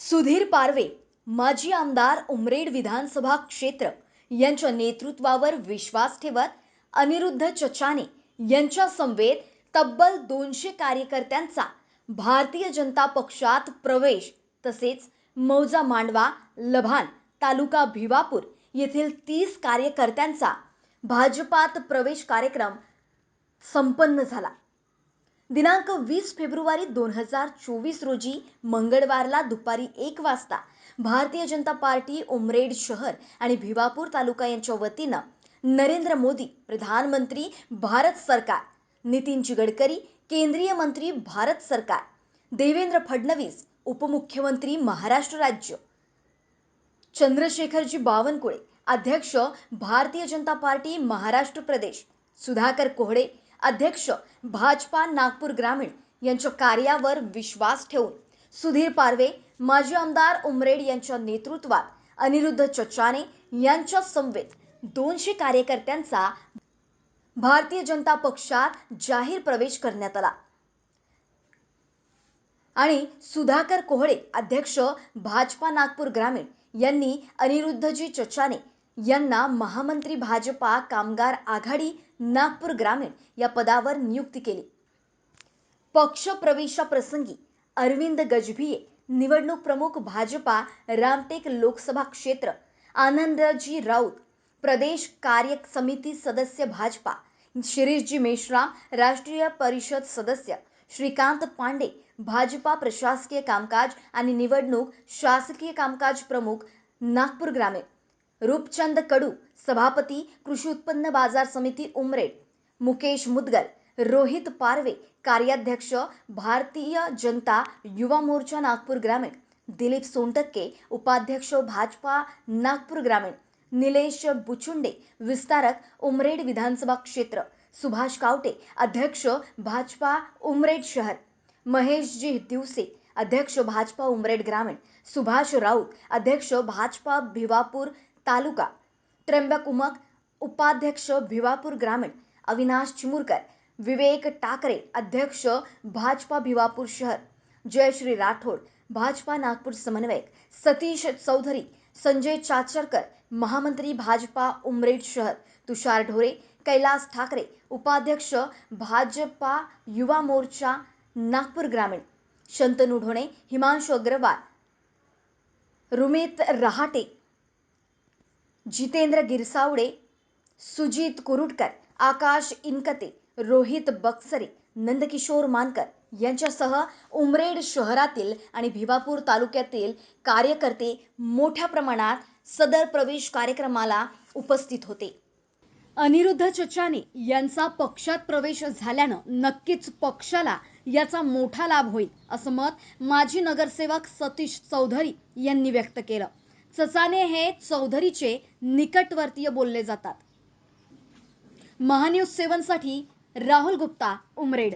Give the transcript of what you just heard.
सुधीर पारवे माजी आमदार उमरेड विधानसभा क्षेत्र यांच्या नेतृत्वावर विश्वास ठेवत अनिरुद्ध चचाने यांच्या समवेत तब्बल दोनशे कार्यकर्त्यांचा भारतीय जनता पक्षात प्रवेश तसेच मौजा मांडवा लभान तालुका भिवापूर येथील तीस कार्यकर्त्यांचा भाजपात प्रवेश कार्यक्रम संपन्न झाला. दिनांक वीस फेब्रुवारी दोन हजार चोवीस रोजी मंगळवारला दुपारी एक वाजता भारतीय जनता पार्टी उमरेड शहर आणि भिवापूर तालुका यांच्या वतीनं नरेंद्र मोदी प्रधानमंत्री भारत सरकार नितीनजी गडकरी केंद्रीय मंत्री भारत सरकार देवेंद्र फडणवीस उपमुख्यमंत्री महाराष्ट्र राज्य. चंद्रशेखरजी बावनकुळे अध्यक्ष भारतीय जनता पार्टी महाराष्ट्र प्रदेश सुधाकर कोहडे अध्यक्ष भाजपा नागपूर ग्रामीण यांच्या कार्यावर विश्वास ठेवून सुधीर पारवे माजी आमदार उमरेड यांच्या नेतृत्वात अनिरुद्ध चचाने यांच्या समवेत दोनशे कार्यकर्त्यांचा भारतीय जनता पक्षात जाहीर प्रवेश करण्यात आला. आणि सुधाकर कोहळे अध्यक्ष भाजपा नागपूर ग्रामीण यांनी अनिरुद्धजी चचाने यांना महामंत्री भाजपा कामगार आघाडी नागपूर ग्रामीण या पदावर नियुक्ती केली. पक्ष प्रवेशाप्रसंगी अरविंद गजभिये निवडणूक प्रमुख भाजपा रामटेक लोकसभा क्षेत्र आनंदजी राऊत प्रदेश कार्य समिती सदस्य भाजपा शिरीषजी मेश्राम राष्ट्रीय परिषद सदस्य श्रीकांत पांडे भाजपा प्रशासकीय कामकाज आणि निवडणूक शासकीय कामकाज प्रमुख नागपूर ग्रामीण. रूपचंद कडू सभापती कृषी उत्पन्न बाजार समिती उमरेड. मुकेश मुदगल रोहित पारवे कार्याध्यक्ष भारतीय जनता युवा मोर्चा नागपूर ग्रामीण. दिलीप सोनटक्के उपाध्यक्ष भाजपा नागपूर ग्रामीण. निलेश बुचुंडे विस्तारक उमरेड विधानसभा क्षेत्र. सुभाष कावटे अध्यक्ष भाजपा उमरेड शहर. महेशजी दिवसे अध्यक्ष भाजपा उमरेड ग्रामीण. सुभाष राऊत अध्यक्ष भाजपा भिवापूर तालुका. त्र्यंबक उमक उपाध्यक्ष भिवापूर ग्रामीण अविनाश चिमुरकर विवेक टाकरे अध्यक्ष भाजपा भिवापूर शहर जयश्री राठोड भाजपा नागपूर समन्वयक सतीश चौधरी संजय चाचरकर महामंत्री भाजपा उमरेड शहर तुषार ढोरे कैलास ठाकरे उपाध्यक्ष भाजपा युवा मोर्चा नागपूर ग्रामीण शंतनू ढोणे हिमांशु अग्रवाल रुमित रहाटे जितेंद्र गिरसावडे सुजित कुरुटकर आकाश इनकते रोहित बक्सरे नंदकिशोर मानकर यांच्यासह उमरेड शहरातील आणि भिवापूर तालुक्यातील कार्यकर्ते मोठ्या प्रमाणात सदर प्रवेश कार्यक्रमाला उपस्थित होते. अनिरुद्ध चचाने यांचा पक्षात प्रवेश झाल्यानं नक्कीच पक्षाला याचा मोठा लाभ होईल असं मत माजी नगरसेवक सतीश चौधरी यांनी व्यक्त केलं. चचाने हे चौधरीचे निकटवर्तीय बोलले जातात. महान्यूज सेवनसाठी राहुल गुप्ता उमरेड.